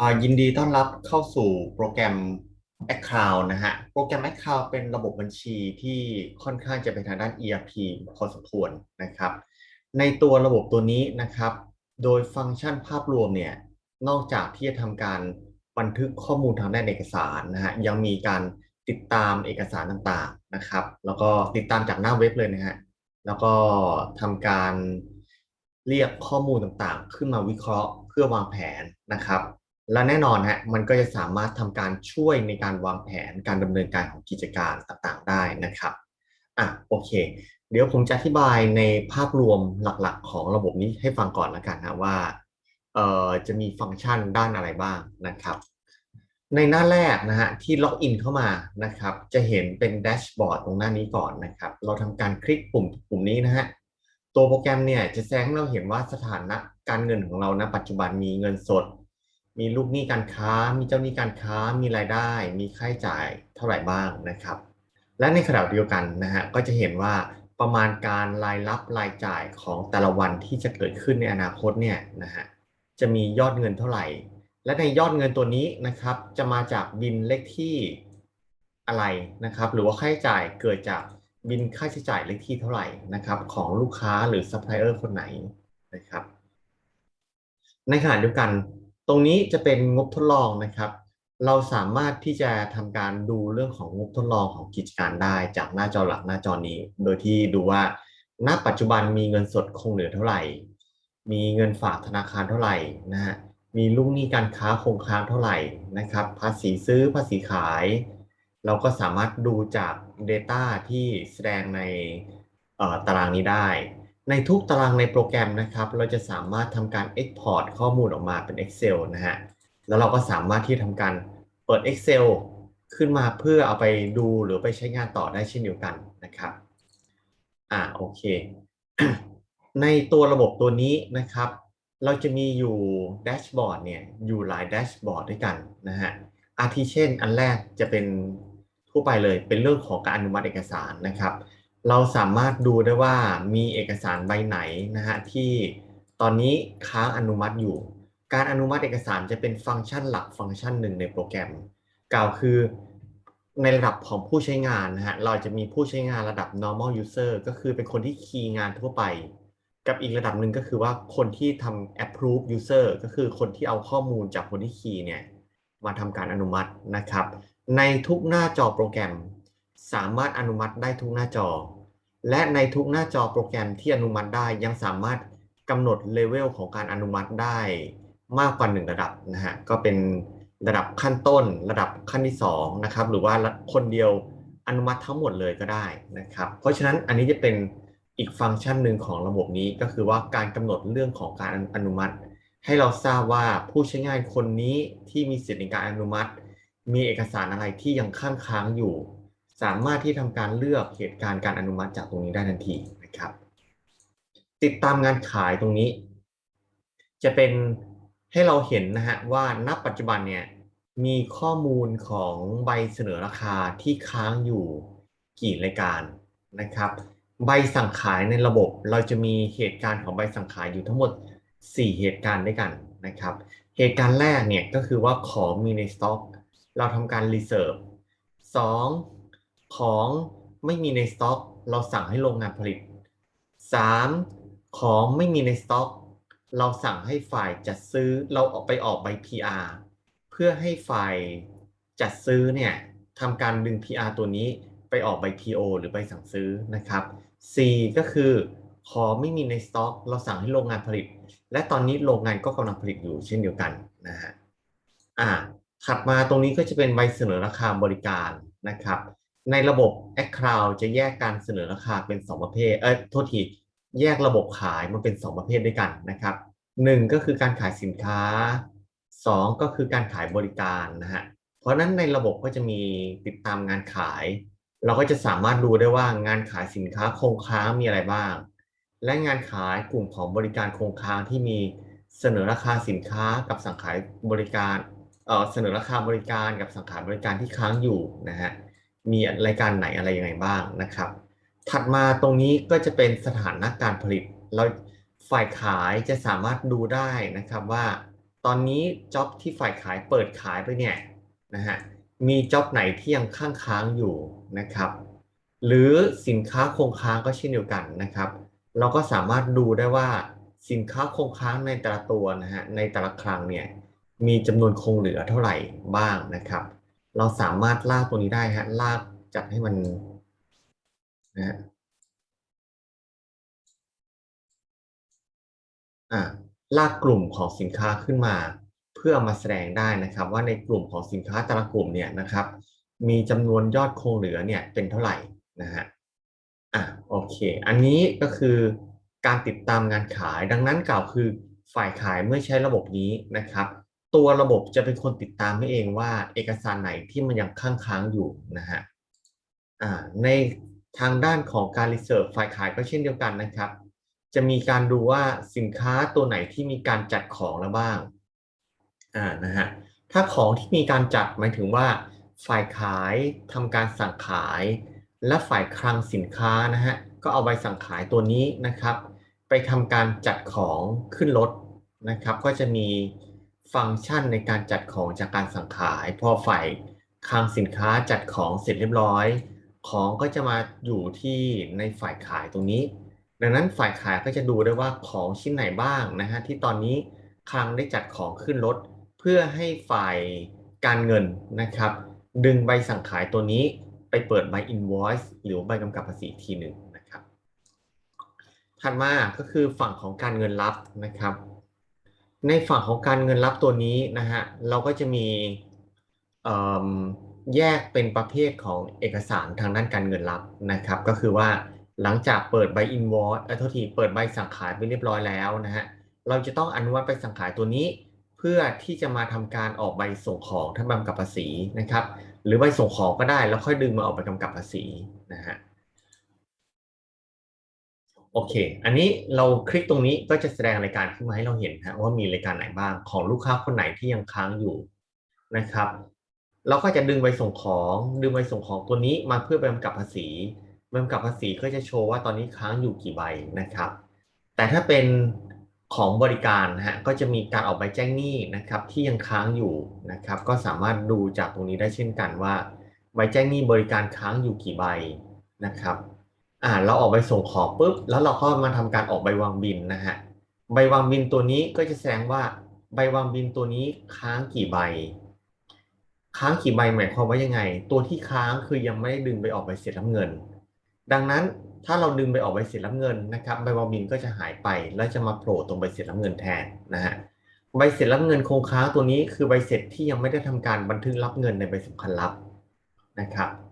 อ่ายินดีต้อนรับเข้าสู่โปรแกรม Account นะฮะ โปรแกรม Account เป็นระบบบัญชีที่ค่อนข้างจะเป็นทางด้าน ERP พอสมควรนะครับ ในตัวระบบตัวนี้นะครับ โดยฟังก์ชันภาพรวมเนี่ย นอกจากที่จะทำการบันทึกข้อมูลทางด้านเอกสารนะฮะ ยังมีการติดตามเอกสารต่างๆนะครับ แล้วก็ติดตามจากหน้าเว็บเลยนะฮะ แล้วก็ทำการเรียกข้อมูลต่างๆ ขึ้นมาวิเคราะห์เพื่อวางแผนนะครับ และแน่นอนฮะมันก็จะสามารถทำการช่วยในการวางแผนการดำเนินการของกิจการต่างๆ ได้นะครับอะโอเค เดี๋ยวผมจะอธิบายในภาพรวมหลักๆ ของระบบนี้ให้ฟังก่อนแล้วกันนะว่าเอ่อจะมีฟังก์ชันด้านอะไรบ้างนะครับ ในหน้าแรกนะฮะที่ล็อกอินเข้ามานะครับ จะเห็นเป็นแดชบอร์ดตรงหน้านี้ก่อนนะครับ เราทำการคลิกปุ่มปุ่มนี้นะฮะตัวโปรแกรมเนี่ยจะแสดงให้เราเห็นว่าสถานะการเงินของเราณปัจจุบันมีเงินสด มีลูกหนี้การค้า มีเจ้าหนี้การค้า มีรายได้ มีค่าใช้จ่ายเท่าไหร่บ้างนะครับ และในขณะเดียวกันนะฮะก็จะเห็นว่าประมาณการรายรับรายจ่ายของแต่ละวันที่จะเกิดขึ้นในอนาคตเนี่ยนะฮะจะมียอดเงินเท่าไหร่ และในยอดเงินตัวนี้นะครับจะมาจากบินเลขที่อะไรนะครับ หรือว่าค่าใช้จ่ายเกิดจากบินค่าใช้จ่ายเลขที่เท่าไหร่นะครับของลูกค้าหรือซัพพลายเออร์คนไหนนะครับในขณะเดียวกัน ตรงนี้จะเป็นงบทดลองนะครับ เราสามารถที่จะทำการดูเรื่องของงบทดลองของกิจการได้จากหน้าจอหลักหน้าจอนี้ โดยที่ดูว่า ณ ปัจจุบันมีเงินสดคงเหลือเท่าไหร่ มีเงินฝากธนาคารเท่าไหร่นะฮะ มีลูกหนี้การค้าคงค้างเท่าไหร่นะครับ ภาษีซื้อภาษีขาย เราก็สามารถดูจาก Data ที่แสดงในตารางนี้ได้ ในทุกตารางในโปรแกรมนะครับ เราจะสามารถทำการ Export ข้อมูลออกมาเป็น Excel นะฮะ แล้วเราก็สามารถที่ทำการเปิด Excel ขึ้นมาเพื่อเอาไปดูหรือไปใช้งานต่อได้เช่นเดียวกันนะครับ อ่าโอเค ในตัวระบบตัวนี้นะครับ เราจะมีอยู่แดชบอร์ดเนี่ยอยู่หลายแดชบอร์ดด้วยกันนะฮะ อาทิเช่น อันแรกจะเป็นทั่วไปเลยเป็นเรื่องของการอนุมัติเอกสารนะครับ เราสามารถดูได้ว่ามีเอกสารใบไหนนะฮะที่ตอนนี้ค้างอนุมัติอยู่ การอนุมัติเอกสารจะเป็นฟังก์ชันหลักฟังก์ชันหนึ่งในโปรแกรม กล่าวคือในระดับของผู้ใช้งานนะฮะเราจะมีผู้ใช้งานระดับ normal user ก็คือเป็นคนที่คีย์งานทั่วไป กับอีกระดับหนึ่งก็คือว่าคนที่ทำ approve user ก็คือคนที่เอาข้อมูลจากคนที่คีย์เนี่ยมาทำการอนุมัตินะครับ ในทุกหน้าจอโปรแกรม สามารถอนุมัติได้ทุกหน้าจอ และในทุกหน้าจอโปรแกรมที่อนุมัติได้ยังสามารถกำหนดเลเวลของการอนุมัติได้มากกว่า 1 ระดับนะฮะก็เป็นระดับขั้นต้น ระดับขั้นที่2นะครับหรือว่าคนเดียวอนุมัติทั้งหมดเลยก็ได้นะครับ เพราะฉะนั้นอันนี้จะเป็นอีกฟังก์ชันหนึ่งของระบบนี้ก็คือว่าการกำหนดเรื่องของการอนุมัติ ให้เราทราบว่าผู้ใช้งานคนนี้ที่มีสิทธิในการอนุมัติ มีเอกสารอะไรที่ยังค้างค้างอยู่ สามารถที่ทำการเลือกเหตุการณ์การอนุมัติจากตรงนี้ได้ทันทีนะครับ ติดตามงานขายตรงนี้ จะเป็นให้เราเห็นนะฮะว่าณปัจจุบันเนี่ยมีข้อมูลของใบเสนอราคาที่ค้างอยู่กี่รายการนะครับ ใบสั่งขายในระบบเราจะมีเหตุการณ์ของใบสั่งขายอยู่ทั้งหมด 4 เหตุการณ์ด้วยกันนะครับ เหตุการณ์แรกเนี่ยก็คือว่าของมีในสต็อก เราทำการรีเซิร์ฟสอง ของไม่มีในสต็อก เราสั่งให้โรงงานผลิต 3. ของไม่มีในสต็อก เราสั่งให้ฝ่ายจัดซื้อเราออกไปออกใบ PR เพื่อให้ฝ่ายจัดซื้อเนี่ยทำการดึง PR ตัวนี้ไปออกใบ PO หรือใบสั่งซื้อนะครับ C ก็คือของไม่มีในสต็อก เราสั่งให้โรงงานผลิต และตอนนี้โรงงานก็กำลังผลิตอยู่เช่นเดียวกันนะฮะอ่าถัดมาตรงนี้ก็จะเป็นใบเสนอราคาบริการนะครับ ในระบบ a c c o u n t จะแยกการเสนอราคาเป็น 2 ประเภท เอ้โทษที แยกระบบขายมันเป็น 2 ประเภทด้วยกันนะครับ1ก็คือการขายสินค้า 2 ก็คือการขายบริการนะฮะ เพราะนั้นในระบบก็จะมีติดตามงานขาย เราก็จะสามารถดูได้ว่างานขายสินค้าคงค้างมีอะไรบ้าง และงานขายกลุ่มของบริการคงค้างที่มีเสนอราคาสินค้ากับสั่งขายบริการ เอ่อเสนอราคาบริการกับสั่งขายบริการที่ค้างอยู่นะฮะ มีรายการไหนอะไรยังไงบ้างนะครับ ถัดมาตรงนี้ก็จะเป็นสถานะการผลิต เราฝ่ายขายจะสามารถดูได้นะครับว่าตอนนี้จ็อบที่ฝ่ายขายเปิดขายไปเนี่ยนะฮะมีจ็อบไหนที่ยังค้างค้างอยู่นะครับ หรือสินค้าคงค้างก็เช่นเดียวกันนะครับ เราก็สามารถดูได้ว่าสินค้าคงค้างในแต่ละตัวนะฮะในแต่ละครั้งเนี่ยมีจำนวนคงเหลือเท่าไหร่บ้างนะครับ เราสามารถลากตัวนี้ได้ฮะ ลากจัดให้มันนะฮะอ่าลากกลุ่มของสินค้าขึ้นมา เพื่อมาแสดงได้นะครับ ว่าในกลุ่มของสินค้าแต่ละกลุ่มเนี่ยนะครับ มีจำนวนยอดคงเหลือเนี่ยเป็นเท่าไหร่นะฮะอะโอเค อันนี้ก็คือการติดตามงานขายดังนั้นกล่าวคือฝ่ายขายเมื่อใช้ระบบนี้นะครับ ตัวระบบจะเป็นคนติดตามให้เองว่า เอกสารไหนที่มันยังค้างค้างอยู่นะฮะอ่าในทางด้านของการรีเสิร์ชฝ่ายขายก็เช่นเดียวกันนะครับ จะมีการดูว่าสินค้าตัวไหนที่มีการจัดของแล้วบ้างอ่านะฮะถ้าของที่มีการจัดหมายถึงว่า ฝ่ายขายทำการสั่งขาย และฝ่ายคลังสินค้านะฮะก็เอาใบสั่งขายตัวนี้นะครับ ไปทำการจัดของขึ้นรถนะครับ ก็จะมี ฟังก์ชันในการจัดของจากการสั่งขาย พอฝ่ายคลังสินค้าจัดของเสร็จเรียบร้อย ของก็จะมาอยู่ที่ในฝ่ายขายตรงนี้ ดังนั้นฝ่ายขายก็จะดูได้ว่าของชิ้นไหนบ้างนะฮะที่ตอนนี้คลังได้จัดของขึ้นรถเพื่อให้ฝ่ายการเงินนะครับ ดึงใบสั่งขายตัวนี้ไปเปิดใบ invoice หรือใบกำกับภาษีทีหนึ่งนะครับถัดมาก็คือฝั่งของการเงินรับนะครับ ในฝั่งของการเงินรับตัวนี้นะฮะเราก็จะมีแยกเป็นประเภทของเอกสารทางด้านการเงินรับนะครับ ก็คือว่าหลังจากเปิดใบ invoice เออทษทีเปิดใบสั่งขายไปเรียบร้อยแล้วนะฮะเราจะต้องอนุมัติใบสั่งขายตัวนี้ เพื่อที่จะมาทำการออกใบส่งของทั้งใบำกับภาษีนะครับ หรือใบส่งของก็ได้แล้วค่อยดึงมาออกใบกำกับภาษีนะฮะ โอเค อันนี้เราคลิกตรงนี้ก็จะแสดงรายการขึ้นมาให้เราเห็นฮะว่ามีรายการไหนบ้างของลูกค้าคนไหนที่ยังค้างอยู่นะครับ เราก็จะดึงใบส่งของดึงใบส่งของตัวนี้มาเพื่อใบกำกับภาษีใบกำกับภาษีก็จะโชว์ว่าตอนนี้ค้างอยู่กี่ใบนะครับ แต่ถ้าเป็นของบริการฮะก็จะมีการออกใบแจ้งหนี้นะครับ ที่ยังค้างอยู่นะครับ ก็สามารถดูจากตรงนี้ได้เช่นกันว่า ใบแจ้งหนี้บริการค้างอยู่กี่ใบนะครับ อ่าเราออกใบส่งของปุ๊บแล้วเราก็มาทำการออกใบวางบินนะฮะใบวางบินตัวนี้ก็จะแสดงว่าใบวางบินตัวนี้ค้างกี่ใบ ค้างกี่ใบหมายความว่ายังไง ตัวที่ค้างคือยังไม่ได้ดึงไปออกใบเสร็จรับเงิน ดังนั้นถ้าเราดึงไปออกใบเสร็จรับเงินนะครับใบวางบินก็จะหายไปแล้วจะมาโผล่ตรงใบเสร็จรับเงินแทนนะฮะใบเสร็จรับเงินคงค้างตัวนี้คือใบเสร็จที่ยังไม่ได้ทำการบันทึกรับเงินในใบสำคัญรับนะครับ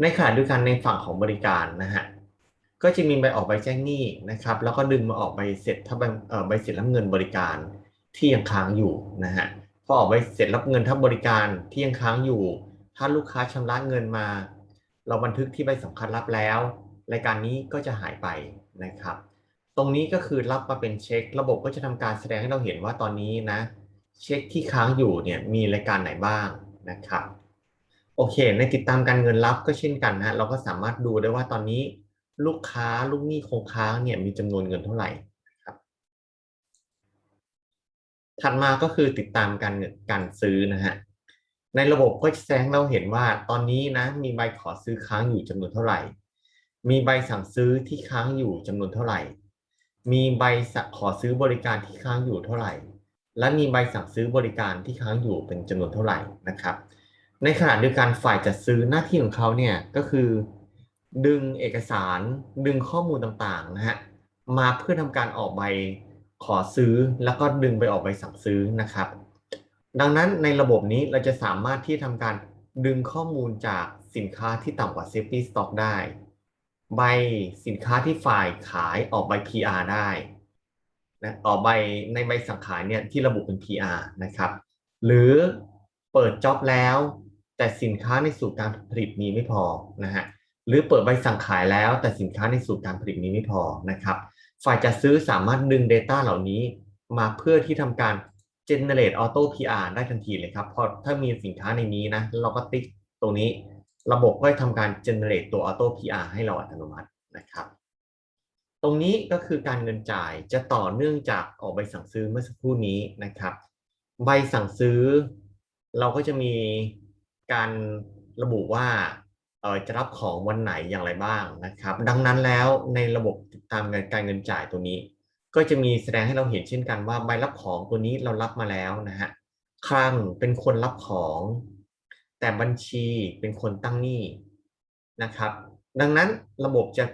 ในขณะเดียวกันในฝั่งของบริการนะฮะก็จะมีใบออกใบแจ้งหนี้นะครับ แล้วก็ดึงมาออกใบเสร็จถ้าใบเอ่อใบเสร็จรับเงินบริการที่ยังค้างอยู่นะฮะพอออกใบเสร็จรับเงินถ้าบริการที่ยังค้างอยู่ ถ้าลูกค้าชำระเงินมา เราบันทึกที่ใบสำคัญรับแล้วรายการนี้ก็จะหายไปนะครับ ตรงนี้ก็คือรับมาเป็นเช็ค ระบบก็จะทำการแสดงให้เราเห็นว่าตอนนี้นะ เช็คที่ค้างอยู่เนี่ยมีรายการไหนบ้างนะครับ โอเค ในติดตามการเงินรับก็เช่นกันนะเราก็สามารถดูได้ว่าตอนนี้ลูกค้าลูกหนี้คงค้างเนี่ยมีจำนวนเงินเท่าไหร่ครับ ถัดมาก็คือติดตามการเงินการซื้อนะฮะในระบบก็จะแสดงเราเห็นว่าตอนนี้นะมีใบขอซื้อค้างอยู่จำนวนเท่าไหร่ มีใบสั่งซื้อที่ค้างอยู่จำนวนเท่าไหร่ มีใบสั่งขอซื้อบริการที่ค้างอยู่เท่าไหร่ และมีใบสั่งซื้อบริการที่ค้างอยู่เป็นจำนวนเท่าไหร่นะครับ ในขณะเดียวกันฝ่ายจัดซื้อหน้าที่ของเขาเนี่ยก็คือ ดึงเอกสารดึงข้อมูลต่างๆนะฮะมาเพื่อทำการออกใบขอซื้อแล้วก็ดึงไปออกใบสั่งซื้อนะครับ ดังนั้นในระบบนี้เราจะสามารถที่ทำการดึงข้อมูลจากสินค้าที่ต่ำกว่า safety stock ได้ ใบสินค้าที่ฝ่ายขายออกใบ PR ได้นะออกใบในใบสั่งขายเนี่ยที่ระบุเป็น PR นะครับ หรือเปิดจ็อบแล้ว แต่สินค้าในสูตรการผลิตมีไม่พอนะฮะหรือเปิดใบสั่งขายแล้ว แต่สินค้าในสูตรการผลิตมีไม่พอนะครับ ฝ่ายจัดซื้อสามารถดึง Data เหล่านี้มาเพื่อที่ทำการ generate auto PR ได้ทันทีเลยครับเพราะถ้ามีสินค้าในนี้นะเราก็ติ๊กตรงนี้ระบบก็จะทำการ generate ตัว auto PR ให้เราอัตโนมัตินะครับ ตรงนี้ก็คือการเงินจ่ายจะต่อเนื่องจากออกใบสั่งซื้อเมื่อสักครู่นี้นะครับ ใบสั่งซื้อ เราก็จะมี การระบุว่าเออจะรับของวันไหนอย่างไรบ้างนะครับ ดังนั้นแล้วในระบบติดตามเงินการเงินจ่ายตัวนี้ ก็จะมีแสดงให้เราเห็นเช่นกันว่าใบรับของตัวนี้เรารับมาแล้วนะฮะคลังเป็นคนรับของ แต่บัญชีเป็นคนตั้งหนี้นะครับ ดังนั้นระบบจะ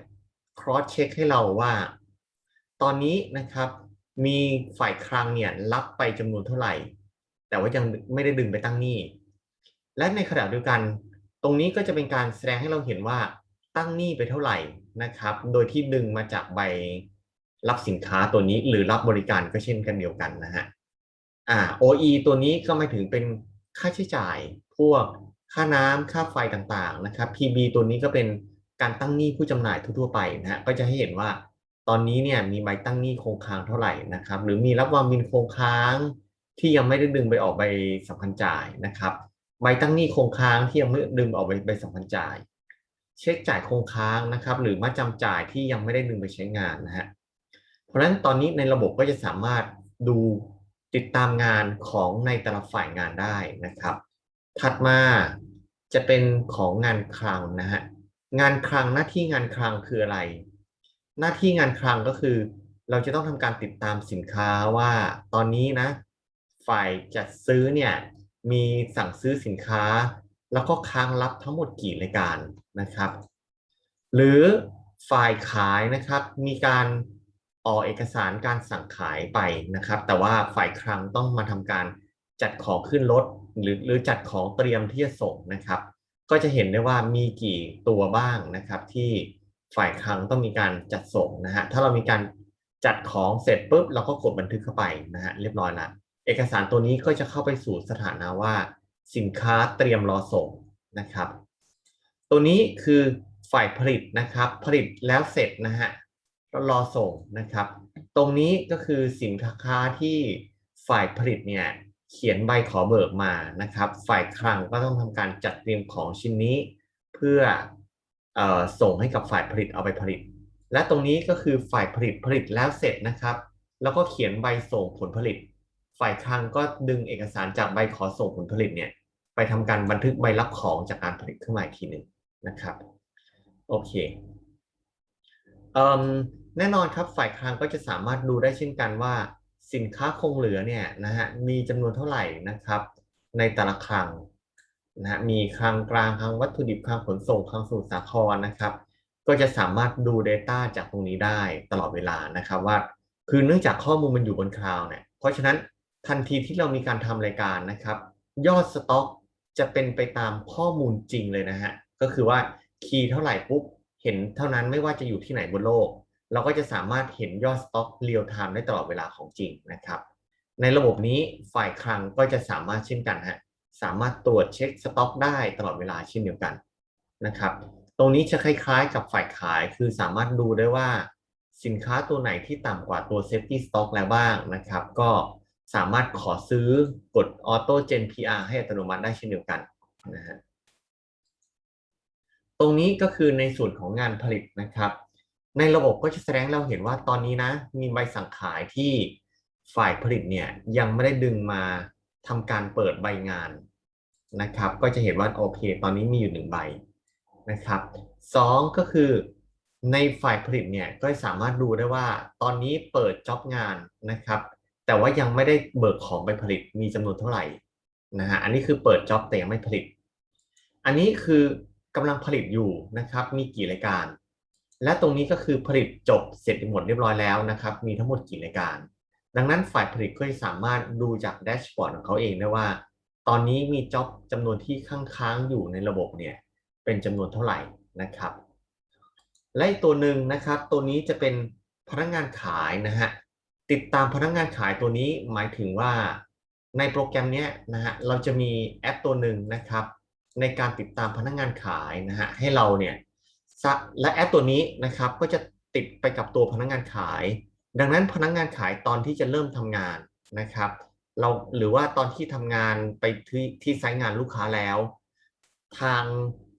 cross check ให้เราว่า ตอนนี้นะครับ มีฝ่ายคลังเนี่ยรับไปจำนวนเท่าไหร่ แต่ว่ายังไม่ได้ดึงไปตั้งหนี้ และในขณะเดียวกัน ตรงนี้ก็จะเป็นการแสดงให้เราเห็นว่าตั้งหนี้ไปเท่าไหร่นะครับ โดยที่ดึงมาจากใบรับสินค้าตัวนี้หรือรับบริการก็เช่นกันเดียวกันนะฮะอ่า OE ตัวนี้ก็หมายถึงเป็นค่าใช้จ่ายพวกค่าน้ำค่าไฟต่างๆนะครับ PB ตัวนี้ก็เป็นการตั้งหนี้ผู้จำหน่ายทั่วๆไปนะฮะก็จะให้เห็นว่าตอนนี้เนี่ยมีใบตั้งหนี้คงค้างเท่าไหร่นะครับ หรือมีรับวางบินคงค้างที่ยังไม่ได้ดึงไปออกใบสำคัญจ่ายนะครับ ใบตั้งหนี้คงค้างที่ยังไม่ดึงออกใบใบสำคัญจ่าย เช็คจ่ายคงค้างนะครับ หรือมาจำจ่ายที่ยังไม่ได้ดึงไปใช้งานนะฮะเพราะฉะนั้นตอนนี้ในระบบก็จะสามารถดูติดตามงานของในแต่ละฝ่ายงานได้นะครับ ถัดมาจะเป็นของงานคลังนะฮะงานคลังหน้าที่งานคลังคืออะไร หน้าที่งานคลังก็คือ เราจะต้องทำการติดตามสินค้าว่าตอนนี้นะ ฝ่ายจัดซื้อเนี่ย มีสั่งซื้อสินค้า แล้วก็ค้างรับทั้งหมดกี่รายการนะครับ หรือฝ่ายขายนะครับมีการออกเอกสารการสั่งขายไปนะครับ แต่ว่าฝ่ายคลังต้องมาทำการจัดของขึ้นรถหรือหรือจัดของเตรียมที่จะส่งนะครับ ก็จะเห็นได้ว่ามีกี่ตัวบ้างนะครับ ที่ฝ่ายคลังต้องมีการจัดส่งนะฮะถ้าเรามีการจัดของเสร็จปุ๊บเราก็กดบันทึกเข้าไปนะฮะเรียบร้อยละ เอกสารตัวนี้ก็จะเข้าไปสู่สถานะว่า สินค้าเตรียมรอส่งนะครับ ตัวนี้คือฝ่ายผลิตนะครับ ผลิตแล้วเสร็จนะฮะรอส่งนะครับ ตรงนี้ก็คือสินค้าที่ฝ่ายผลิตเนี่ยเขียนใบขอเบิกมานะครับ ฝ่ายคลังก็ต้องทำการจัดเตรียมของชิ้นนี้ เพื่อออส่งให้กับฝ่ายผลิตเอาไปผลิต และตรงนี้ก็คือฝ่ายผลิตผลิตแล้วเสร็จนะครับ แล้วก็เขียนใบส่งผลผลิต ฝ่ายคลังก็ดึงเอกสารจากใบขอส่งผลผลิตเนี่ย ไปทำการบันทึกใบรับของจากการผลิตขึ้นมาอีกทีหนึ่งนะครับ โอเคเอแน่นอนครับฝ่ายคลังก็จะสามารถดูได้เช่นกันว่า สินค้าคงเหลือเนี่ยนะฮะมีจำนวนเท่าไหร่นะครับ ในแต่ละคลังนะฮะมีคลังกลางคลังวัตถุดิบคลังขนส่งคลังสมุทรสาครนะครับ ก็จะสามารถดู Data จากตรงนี้ได้ตลอดเวลานะครับว่า คือเนื่องจากข้อมูลมันอยู่บนคลาวเนี่ยเพราะฉะนั้น ทันทีที่เรามีการทำรายการนะครับ ยอดสต็อกจะเป็นไปตามข้อมูลจริงเลยนะฮะ ก็คือว่าคีย์เท่าไหร่ปุ๊บ เห็นเท่านั้นไม่ว่าจะอยู่ที่ไหนบนโลก เราก็จะสามารถเห็นยอดสต็อกเรียลไทม์ได้ตลอดเวลาของจริงนะครับ ในระบบนี้ฝ่ายคลังก็จะสามารถเช่นกันฮะสามารถตรวจเช็คสต็อกได้ตลอดเวลาเช่นเดียวกันนะครับ ตรงนี้จะคล้ายๆ กับฝ่ายขายคือสามารถดูได้ว่าสินค้าตัวไหนที่ต่ำกว่าตัว safety stock แล้วบ้างนะครับ ก็ สามารถขอซื้อกด auto gen PR ให้อัตโนมัติได้เช่นเดียวกันนะฮะตรงนี้ก็คือในส่วนของงานผลิตนะครับ ในระบบก็จะแสดงเราเห็นว่าตอนนี้นะ มีใบสั่งขายที่ฝ่ายผลิตเนี่ยยังไม่ได้ดึงมาทำการเปิดใบงานนะครับ ก็จะเห็นว่าโอเค ตอนนี้มีอยู่หนึ่งใบนะครับสองก็คือในฝ่ายผลิตเนี่ยก็สามารถดูได้ว่าตอนนี้เปิดจ็อบงานนะครับ แต่ว่ายังไม่ได้เบิกของไปผลิตมีจำนวนเท่าไหร่นะฮะอันนี้คือเปิดจ็อบแต่ยังไม่ผลิต อันนี้คือกำลังผลิตอยู่นะครับมีกี่รายการ และตรงนี้ก็คือผลิตจบเสร็จหมดเรียบร้อยแล้วนะครับมีทั้งหมดกี่รายการ ดังนั้นฝ่ายผลิตก็จะสามารถดูจากแดชบอร์ดของเขาเองได้ว่า ตอนนี้มีจ็อบจำนวนที่ค้างๆอยู่ในระบบเนี่ยเป็นจำนวนเท่าไหร่นะครับและอีกตัวหนึ่งนะครับ ตัวนี้จะเป็นพนักงานขายนะฮะ ติดตามพนักงานขายตัวนี้หมายถึงว่าในโปรแกรมนี้นะฮะเราจะมีแอปตัวหนึ่งนะครับ ในการติดตามพนักงานขายนะฮะให้เราเนี่ยและแอปตัวนี้นะครับก็จะติดไปกับตัวพนักงานขาย ดังนั้นพนักงานขายตอนที่จะเริ่มทำงานนะครับ เราหรือว่าตอนที่ทำงานไปที่ที่ไซต์งานลูกค้าแล้ว ทาง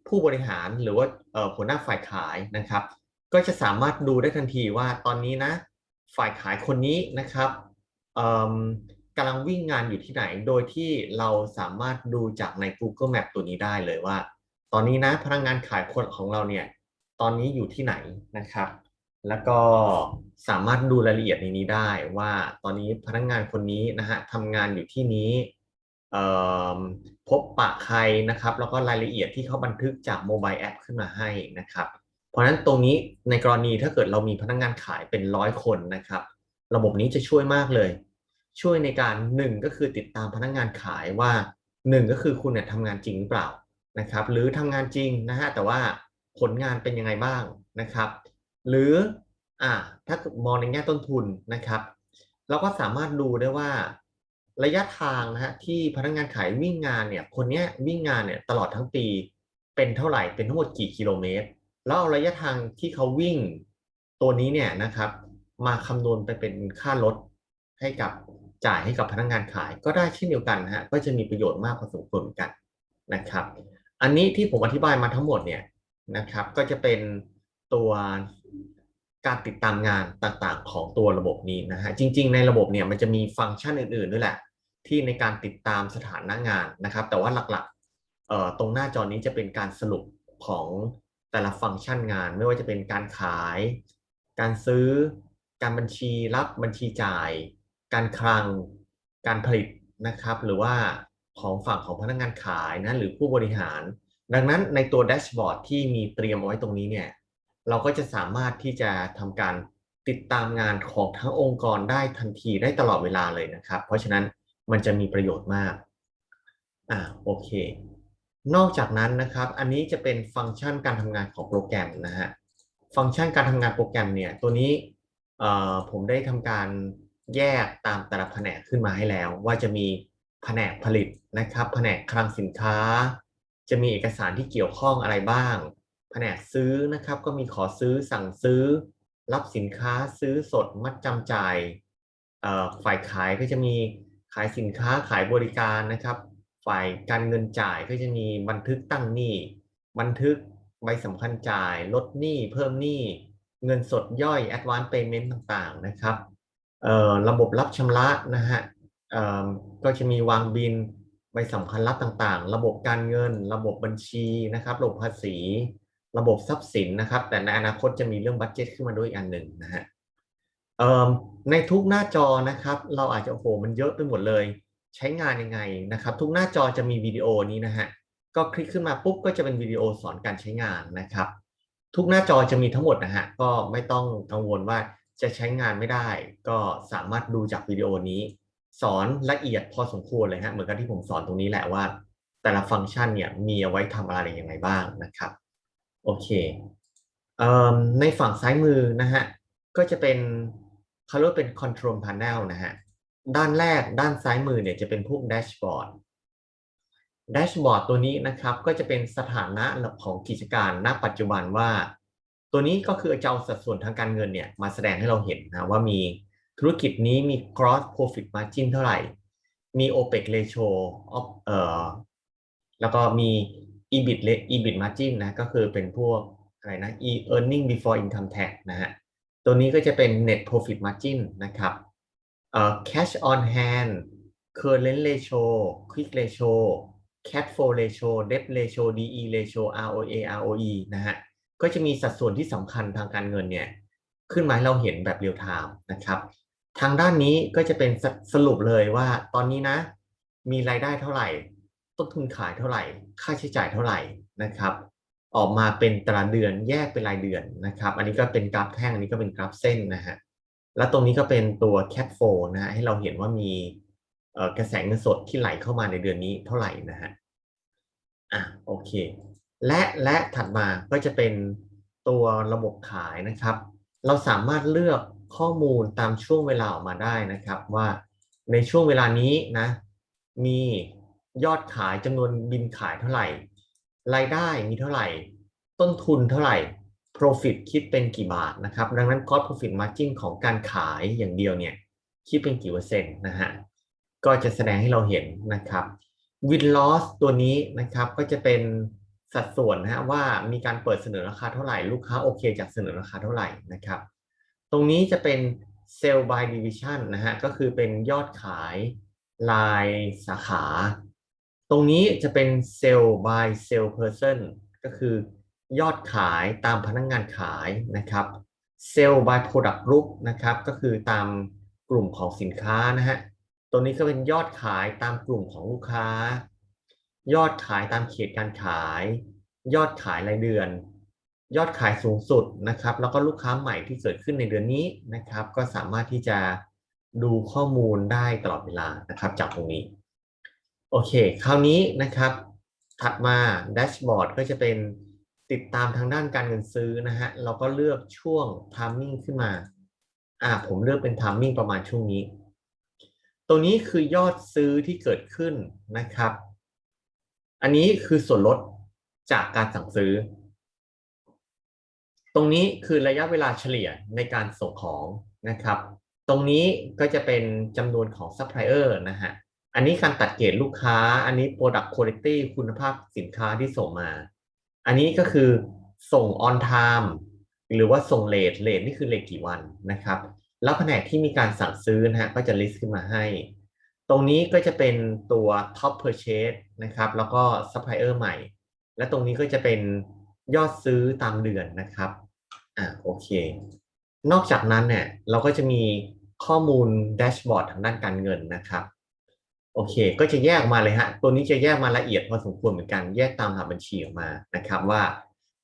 ผู้บริหารหรือว่าหัวหน้าฝ่ายขายนะครับ ก็จะสามารถดูได้ทันทีว่าตอนนี้นะ ฝ่ายขายคนนี้นะครับกำลังวิ่งงานอยู่ที่ไหน โดยที่เราสามารถดูจากใน Google Map ตัวนี้ได้เลยว่า ตอนนี้นะพนักงานขายคนของเราเนี่ย ตอนนี้อยู่ที่ไหนนะครับ แล้วก็สามารถดูรายละเอียดในนี้ได้ว่าตอนนี้พนักงานคนนี้นะฮะทำงานอยู่ที่นี้พบปะใครนะครับ แล้วก็รายละเอียดที่เขาบันทึกจากโมบายแอปขึ้นมาให้นะครับ เพราะฉะนั้นตรงนี้ในกรณีถ้าเกิดเรามีพนักงานขายเป็นร้อยคนนะครับ ระบบนี้จะช่วยมากเลย ช่วยในการหนึ่งก็คือติดตามพนักงานขายว่าหนึ่งก็คือคุณเนี่ยทำงานจริงหรือเปล่านะครับ หรือทำงานจริงนะฮะแต่ว่าผลงานเป็นยังไงบ้างนะครับ หรืออ่าถ้ามองในแง่ต้นทุนนะครับ เราก็สามารถดูได้ว่าระยะทางนะฮะที่พนักงานขายวิ่งงานเนี่ยคนเนี้ยวิ่งงานเนี่ยตลอดทั้งปีเป็นเท่าไหร่เป็นทั้งหมดกี่กิโลเมตร แล้วเอาระยะทางที่เขาวิ่งตัวนี้เนี่ยนะครับ มาคำนวณไปเป็นค่ารถให้กับจ่ายให้กับพนักงานขายก็ได้เช่นเดียวกันฮะก็จะมีประโยชน์มากพอสมควรกันนะครับ อันนี้ที่ผมอธิบายมาทั้งหมดเนี่ยนะครับ ก็จะเป็นตัวการติดตามงานต่างๆ ของตัวระบบนี้นะฮะจริง ๆ ในระบบเนี่ยมันจะมีฟังก์ชันอื่นๆด้วยแหละ ที่ในการติดตามสถานะงานนะครับ แต่ว่าหลักๆตรงหน้าจอนี้จะเป็นการสรุปของ แต่ละฟังก์ชันงาน ไม่ว่าจะเป็นการขาย การซื้อ การบัญชีรับบัญชีจ่าย การคลัง การผลิตนะครับ หรือว่าของฝั่งของพนักงานขายนะหรือผู้บริหาร ดังนั้นในตัวแดชบอร์ดที่มีเตรียมเอาไว้ตรงนี้เนี่ยเราก็จะสามารถที่จะทำการติดตามงานของทั้งองค์กรได้ทันทีได้ตลอดเวลาเลยนะครับ เพราะฉะนั้นมันจะมีประโยชน์มาก อ่าโอเค นอกจากนั้นนะครับ อันนี้จะเป็นฟังก์ชันการทำงานของโปรแกรมนะฮะ ฟังก์ชันการทำงานโปรแกรมเนี่ย ตัวนี้ผมได้ทำการแยกตามแต่ละแผนกขึ้นมาให้แล้ว ว่าจะมีแผนกผลิตนะครับ แผนกคลังสินค้า จะมีเอกสารที่เกี่ยวข้องอะไรบ้าง แผนกซื้อนะครับก็มีขอซื้อสั่งซื้อ รับสินค้าซื้อสดมัดจำจ่ายฝ่ายขายก็จะมีขายสินค้าขายบริการนะครับ ฝ่ายการเงินจ่ายก็จะมีบันทึกตั้งหนี้ บันทึกใบสำคัญจ่าย ลดหนี้เพิ่มหนี้ เงินสดย่อย advance payment ต่างๆนะครับระบบรับชำระนะฮะก็จะมีวางบินใบสำคัญรับต่างๆ ระบบการเงิน ระบบบัญชีนะครับระบบภาษี ระบบทรัพย์สินนะครับ แต่ในอนาคตจะมีเรื่องบัตเจ็ตขึ้นมาด้วยอีกอันหนึ่งนะฮะในทุกหน้าจอนะครับ เราอาจจะโอ้โหมันเยอะไปหมดเลย ใช้งานยังไงนะครับ ทุกหน้าจอจะมีวิดีโอนี้นะฮะก็คลิกขึ้นมาปุ๊บก็จะเป็นวิดีโอสอนการใช้งานนะครับ ทุกหน้าจอจะมีทั้งหมดนะฮะก็ไม่ต้องกังวลว่าจะใช้งานไม่ได้ ก็สามารถดูจากวิดีโอนี้ สอนละเอียดพอสมควรเลยฮะเหมือนกับที่ผมสอนตรงนี้แหละว่า แต่ละฟังก์ชันเนี่ยมีเอาไว้ทำอะไรยังไงบ้างนะครับโอเคในฝั่งซ้ายมือนะฮะก็จะเป็นเขาเรียกเป็น control panel นะฮะ ด้านแรกด้านซ้ายมือเนี่ยจะเป็นพวกแดชบอร์ดแดชบอร์ดตัวนี้นะครับก็จะเป็นสถานะของกิจการณปัจจุบันว่า ตัวนี้ก็คือจะเอาสัดส่วนทางการเงินเนี่ยมาแสดงให้เราเห็นนะว่ามีธุรกิจนี้มี gross profit margin เท่าไหร่ มี OPEX ratio of เอ่อแล้วก็มี EBIT EBIT margin นะก็คือเป็นพวกอะไรนะ e earning before income tax นะฮะตัวนี้ก็จะเป็น net profit margin นะครับ cash on hand current ratio quick ratio cash flow ratio debt ratio DE ratio ROA ROE นะฮะก็จะมีสัดส่วนที่สำคัญทางการเงินเนี่ยขึ้นมาให้เราเห็นแบบเรียลไทม์นะครับ ทางด้านนี้ก็จะเป็นสรุปเลยว่าตอนนี้นะ มีรายได้เท่าไหร่ ต้นทุนขายเท่าไหร่ ค่าใช้จ่ายเท่าไหร่นะครับ ออกมาเป็นตารางเดือนแยกเป็นรายเดือนนะครับ อันนี้ก็เป็นกราฟแท่งอันนี้ก็เป็นกราฟเส้นนะฮะ แล้วตรงนี้ก็เป็นตัว cat f l o w นะฮะให้เราเห็นว่ามีกระแสเงินสดที่ไหลเข้ามาในเดือนนี้เท่าไหร่นะฮะอะโอเค และและถัดมาก็จะเป็นตัวระบบขายนะครับ เราสามารถเลือกข้อมูลตามช่วงเวลาออกมาได้นะครับ ว่าในช่วงเวลานี้นะ มียอดขายจำนวนบินขายเท่าไหร่รายได้มีเท่าไหร่ ต้นทุนเท่าไหร่ profit คิดเป็นกี่บาทนะครับ ดังนั้น cost profit margin ของการขายอย่างเดียวเนี่ยคิดเป็นกี่เปอร์เซ็นต์นะฮะก็จะแสดงให้เราเห็นนะครับ win loss ตัวนี้นะครับก็จะเป็นสัดส่วนนะฮะว่ามีการเปิดเสนอราคาเท่าไหร่ลูกค้าโอเคจากเสนอราคาเท่าไหร่นะครับ ตรงนี้จะเป็น sell by division นะฮะก็คือเป็นยอดขายรายสาขา ตรงนี้จะเป็นเซลล์ by sale person ก็คือ ยอดขายตามพนักงงานขายนะครับเซลล์ by product group นะครับก็คือตามกลุ่มของสินค้านะฮะตัวนี้ก็เป็นยอดขายตามกลุ่มของลูกค้า ยอดขายตามเขตการขาย ยอดขายรายเดือน ยอดขายสูงสุดนะครับ แล้วก็ลูกค้าใหม่ที่เกิดขึ้นในเดือนนี้นะครับ ก็สามารถที่จะดูข้อมูลได้ตลอดเวลานะครับ จากตรงนี้โอเค คราวนี้นะครับ ถัดมาแดชบอร์ดก็จะเป็น ติดตามทางด้านการเงินซื้อนะฮะเราก็เลือกช่วง timing ขึ้นมาอ่าผมเลือกเป็น timing ประมาณช่วงนี้ ตรงนี้คือยอดซื้อที่เกิดขึ้นนะครับ อันนี้คือส่วนลดจากการสั่งซื้อ ตรงนี้คือระยะเวลาเฉลี่ยในการส่งของนะครับ ตรงนี้ก็จะเป็นจำนวนของซัพพลายเออร์นะฮะอันนี้การตัดเกรดลูกค้า อันนี้ Product Quality คุณภาพสินค้าที่ส่งมา อันนี้ก็คือส่ง on time หรือว่าส่งเลทเลทนี่คือเลทกี่วันนะครับ แล้วแผนกที่มีการสั่งซื้อนะฮะก็จะ list ขึ้นมาให้ ตรงนี้ก็จะเป็นตัว top purchase นะครับ แล้วก็ supplier ใหม่ และตรงนี้ก็จะเป็นยอดซื้อตามเดือนนะครับ อ่าโอเค นอกจากนั้นเนี่ยเราก็จะมีข้อมูลแดชบอร์ดทางด้านการเงินนะครับ โอเค ก็จะแยกออกมาเลยฮะ ตัวนี้จะแยกมาละเอียดพอสมควรเหมือนกัน แยกตามหาบัญชีออกมานะครับว่า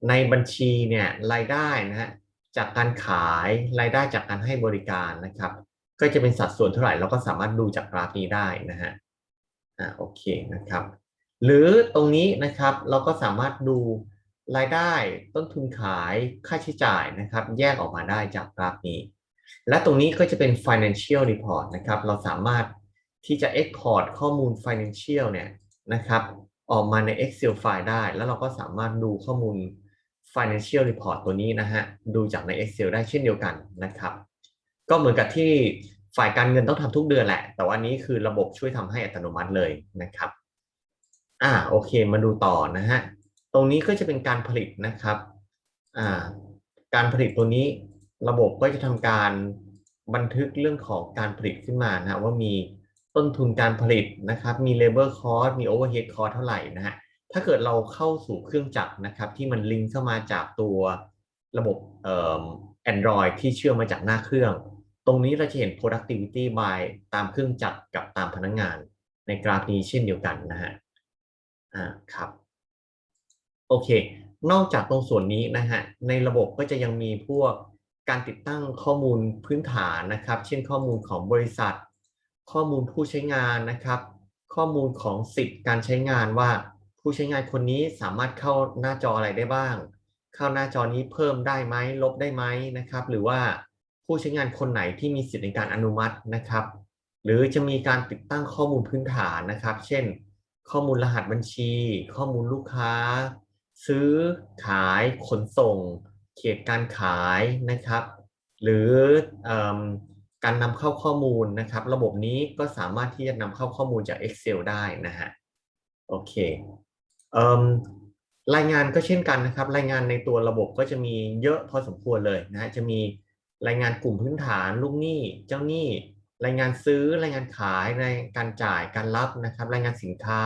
ในบัญชีเนี่ยรายได้นะฮะจากการขายรายได้จากการให้บริการนะครับ ก็จะเป็นสัดส่วนเท่าไหร่เราก็สามารถดูจากกราฟนี้ได้นะฮะอ่าโอเคนะครับ หรือตรงนี้นะครับเราก็สามารถดูรายได้ต้นทุนขายค่าใช้จ่ายนะครับ แยกออกมาได้จากกราฟนี้ และตรงนี้ก็จะเป็น financial report นะครับ เราสามารถ ที่จะ export ข้อมูล financial เนี่ยนะครับออกมาใน Excel ไฟล์ได้ แล้วเราก็สามารถดูข้อมูล financial report ตัวนี้นะฮะดูจากใน Excel ได้เช่นเดียวกันนะครับก็เหมือนกับที่ฝ่ายการเงินต้องทำทุกเดือนแหละ แต่ว่านี้คือระบบช่วยทำให้อัตโนมัติเลยนะครับอ่าโอเคมาดูต่อนะฮะตรงนี้ก็จะเป็นการผลิตนะครับอ่าการผลิตตัวนี้ระบบก็จะทำการบันทึกเรื่องของการผลิตขึ้นมานะฮะว่ามี ต้นทุนการผลิตนะครับ มี labor cost มี overhead cost เท่าไหร่นะฮะ ถ้าเกิดเราเข้าสู่เครื่องจักรนะครับ ที่มันลิงก์เข้ามาจากตัวระบบเอ่อ Android ที่เชื่อมมาจากหน้าเครื่อง ตรงนี้เราจะเห็น productivity by ตามเครื่องจักรกับตามพนักงงานในกราฟนี้เช่นเดียวกันนะฮะ อ่า ครับ โอเค นอกจากตรงส่วนนี้นะฮะ ในระบบก็จะยังมีพวกการติดตั้งข้อมูลพื้นฐานนะครับ เช่นข้อมูลของบริษัท ข้อมูลผู้ใช้งานนะครับ ข้อมูลของสิทธิ์การใช้งานว่า ผู้ใช้งานคนนี้สามารถเข้าหน้าจออะไรได้บ้าง เข้าหน้าจอนี้เพิ่มได้ไหมลบได้ไหมนะครับ หรือว่าผู้ใช้งานคนไหนที่มีสิทธิ์ในการอนุมัตินะครับ หรือจะมีการติดตั้งข้อมูลพื้นฐานนะครับ เช่น ข้อมูลรหัสบัญชี ข้อมูลลูกค้า ซื้อขายขนส่ง เขตการขายนะครับ หรืออ การนำเข้าข้อมูลนะครับ ระบบนี้ก็สามารถที่จะนำเข้าข้อมูลจาก Excel ได้นะฮะโอเคเรายงานก็เช่นกันนะครับ รายงานในตัวระบบก็จะมีเยอะพอสมควรเลยนะฮะจะมีรายงานกลุ่มพื้นฐานลูกหนี้เจ้าหนี้ รายงานซื้อรายงานขายรายการจ่ายการรับนะครับ รายงานสินค้า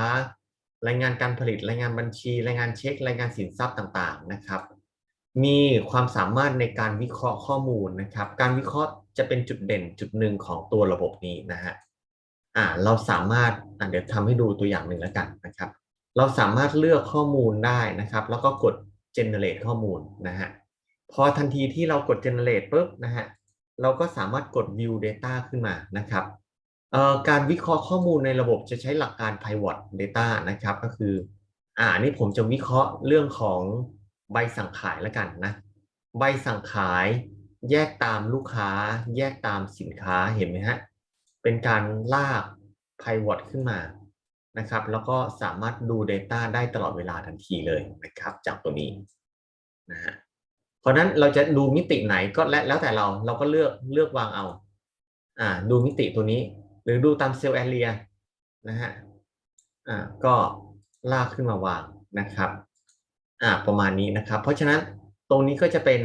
รายงานการผลิตรายงานบัญชี รายงานเช็ค รายงานสินทรัพย์ต่างๆนะครับ มีความสามารถในการวิเคราะห์ข้อมูลนะครับ การวิเคราะห์ จะเป็นจุดเด่นจุดหนึ่งของตัวระบบนี้นะฮะอ่าเราสามารถอ่าเดี๋ยวทำให้ดูตัวอย่างหนึ่งแล้วกันนะครับ เราสามารถเลือกข้อมูลได้นะครับ แล้วก็กด generate ข้อมูลนะฮะพอทันทีที่เรากด generate ปุ๊บนะฮะเราก็สามารถกด view data ขึ้นมานะครับเอ่อการวิเคราะห์ข้อมูลในระบบจะใช้หลักการ pivot data นะครับ ก็คือ อ่านี่ผมจะวิเคราะห์เรื่องของใบสั่งขายแล้วกันนะ ใบสั่งขาย แยกตามลูกค้า แยกตามสินค้าเห็นไหมฮะ เป็นการลาก pivot ขึ้นมานะครับ แล้วก็สามารถดู Data ได้ตลอดเวลาทันทีเลยนะครับ จากตัวนี้นะฮะเพราะนั้นเราจะดูมิติไหนก็และแล้วแต่เราเราก็เลือกเลือกวางเอาอ่าดูมิติตัวนี้ หรือดูตามเซลล์แอเรียนะฮะอ่าก็ลากขึ้นมาวางนะครับอ่าประมาณนี้นะครับ เพราะฉะนั้นตรงนี้ก็จะเป็น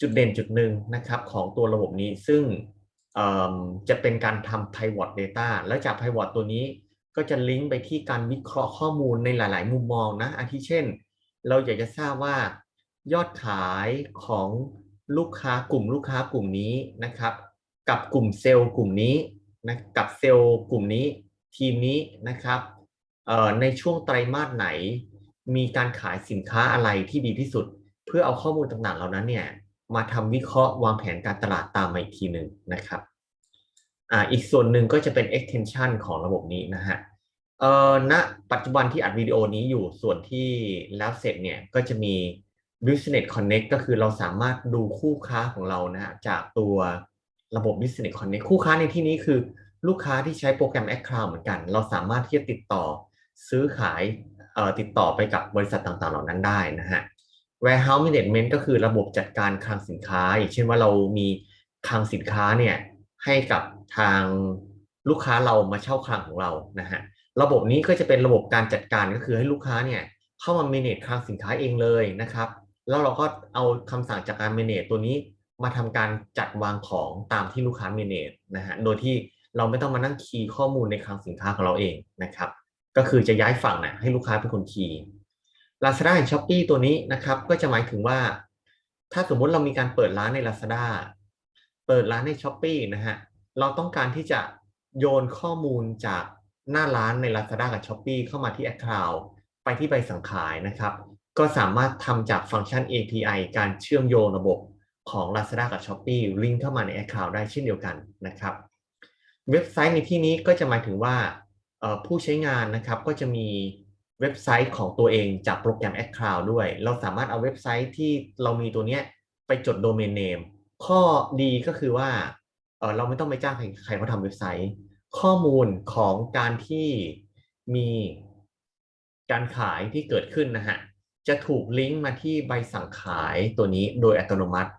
จุดเด่นจุดหนึ่งนะครับของตัวระบบนี้ซึ่งจะเป็นการทำ pivot data แล้วจาก pivot ตัวนี้ก็จะลิงก์ไปที่การวิเคราะห์ข้อมูลในหลาย ๆ มุมมองนะอาทิเช่น เราอยากจะทราบว่ายอดขายของลูกค้ากลุ่มลูกค้ากลุ่มนี้นะครับ กับกลุ่มเซลล์กลุ่มนี้นะกับเซลล์กลุ่มนี้ทีมนี้นะครับในช่วงไตรมาสไหน มีการขายสินค้าอะไรที่ดีที่สุด พื่อเอาข้อมูลต่างๆเหล่านั้นเนี่ยมาทำวิเคราะห์วางแผนการตลาดตามมาอีกทีหนึ่งนะครับอ่าอีกส่วนหนึ่งก็จะเป็น extension ของระบบนี้นะฮะเอ่อณปัจจุบันที่อัดวิดีโอนี้อยู่ส่วนที่แล้วเสร็จเนี่ยก็จะมี Business Connect ก็คือเราสามารถดูคู่ค้าของเรานะฮะจากตัวระบบ Business Connect คู่ค้าในที่นี้คือลูกค้าที่ใช้โปรแกรม Account เหมือนกัน เราสามารถที่จะติดต่อซื้อขายเอ่อติดต่อไปกับบริษัทต่างๆ เหล่านั้นได้นะฮะ warehouse management ก็คือระบบจัดการคลังสินค้า อย่างเช่นว่าเรามีคลังสินค้าเนี่ยให้กับทางลูกค้าเรามาเช่าคลังของเรานะฮะระบบนี้ก็จะเป็นระบบการจัดการก็คือให้ลูกค้าเนี่ยเข้ามา manage คลังสินค้าเองเลยนะครับ แล้วเราก็เอาคำสั่งจากการ manage ตัวนี้มาทำการจัดวางของตามที่ลูกค้า manage นะฮะโดยที่เราไม่ต้องมานั่งคีย์ข้อมูลในคลังสินค้าของเราเองนะครับ ก็คือจะย้ายฝั่งนะให้ลูกค้าเป็นคนคีย์ Lazada และ Shopee ตัวนี้นะครับ ก็จะหมายถึงว่า ถ้าสมมุติเรามีการเปิดร้านใน Lazada เปิดร้านใน Shopee นะฮะ เราต้องการที่จะโยนข้อมูลจากหน้าร้านใน Lazada กับ Shopee เข้ามาที่ Account ไปที่ใบสั่งขายนะครับ ก็สามารถทำจากฟังก์ชัน API การเชื่อมโยงระบบของ Lazada กับ Shopee ลิงก์เข้ามาใน Account ได้เช่นเดียวกันนะครับ เว็บไซต์ในที่นี้ก็จะหมายถึงว่าผู้ใช้งานนะครับก็จะมี เว็บไซต์ของตัวเองจากโปรแกรม a d Cloud ด้วย เราสามารถเอาเว็บไซต์ที่เรามีตัวเนี้ยไปจดโดเมนเนมข้อดีก็คือว่าเออเราไม่ต้องไปจ้างใครเขาทำเว็บไซต์ ข้อมูลของการที่มีการขายที่เกิดขึ้นนะฮะจะถูกลิงก์มาที่ใบสั่งขายตัวนี้โดยอัตโนมัติ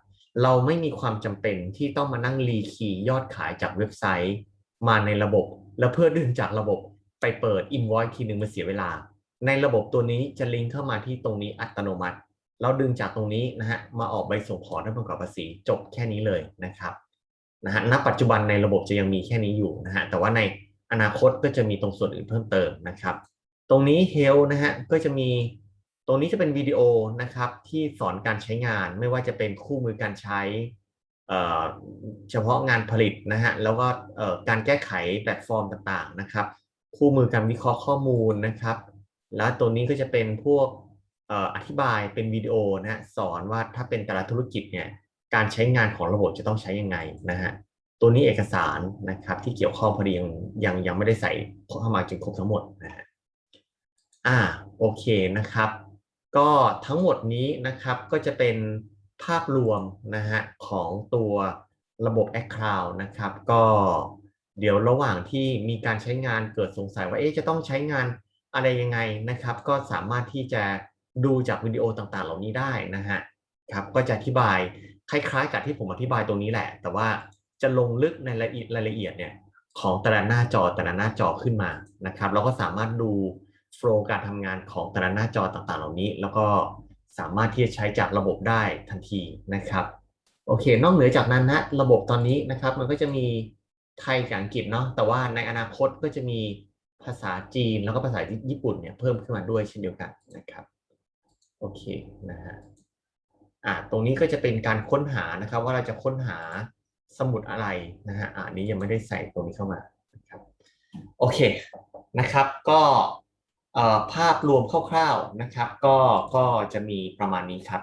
เราไม่มีความจำเป็นที่ต้องมานั่งรีคีย์ยอดขายจากเว็บไซต์ มาในระบบ แล้วเพื่อดึงจากระบบไปเปิด invoice ทีหนึ่งมาเสียเวลา ในระบบตัวนี้จะลิงก์เข้ามาที่ตรงนี้อัตโนมัติ เราดึงจากตรงนี้นะฮะมาออกใบส่งขอรับประกอบภาษีจบแค่นี้เลยนะครับนะฮะณปัจจุบันในระบบจะยังมีแค่นี้อยู่นะฮะแต่ว่าในอนาคตก็จะมีตรงส่วนอื่นเพิ่มเติมนะครับ ตรงนี้ Health นะฮะก็จะมีตรงนี้จะเป็นวิดีโอนะครับที่สอนการใช้งานไม่ว่าจะเป็นคู่มือการใช้เเฉพาะงานผลิตนะฮะแล้วก็การแก้ไขแพลตฟอร์มต่างๆนะครับ คู่มือการวิเคราะห์ข้อมูลนะครับ แล้วตัวนี้ก็จะเป็นพวกอธิบายเป็นวิดีโอนะฮะสอนว่าถ้าเป็นแต่ละธุรกิจเนี่ยการใช้งานของระบบจะต้องใช้ยังไงนะฮะตัวนี้เอกสารนะครับที่เกี่ยวข้องพอดียังยังยังไม่ได้ใส่เข้ามาจนครบทั้งหมดนะฮะอ่าโอเคนะครับ ก็ทั้งหมดนี้นะครับก็จะเป็นภาพรวมนะฮะของตัวระบบ a c c o u n t นะครับ ก็เดี๋ยวระหว่างที่มีการใช้งานเกิดสงสัยว่าเอ๊ะจะต้องใช้งาน อะไรยังไงนะครับ ก็สามารถที่จะดูจากวิดีโอต่างๆ เหล่านี้ได้นะฮะครับก็จะอธิบายคล้ายๆ กับที่ผมอธิบายตรงนี้แหละ แต่ว่าจะลงลึกในรายละเอียดรายละเอียดเนี่ยของแต่ละหน้าจอแต่ละหน้าจอขึ้นมานะครับเราก็สามารถดูโฟล์การทำงานของแต่ละหน้าจอต่างๆ เหล่านี้ แล้วก็สามารถที่จะใช้จากระบบได้ทันทีนะครับโอเค นอกเหนือจากนั้นนะระบบตอนนี้นะครับ มันก็จะมีไทยกับอังกฤษเนาะแต่ว่าในอนาคตก็จะมี ภาษาจีนแล้วก็ภาษาญี่ปุ่นเนี่ยเพิ่มขึ้นมาด้วยเช่นเดียวกันนะครับโอเคนะฮะอ่าตรงนี้ก็จะเป็นการค้นหานะครับ ว่าเราจะค้นหาสมุดอะไรนะฮะอะอันนี้ยังไม่ได้ใส่ตรงนี้เข้ามานะครับโอเคนะครับ ก็เอ่อภาพรวมคร่าวๆนะครับ ก็ก็จะมีประมาณนี้ครับ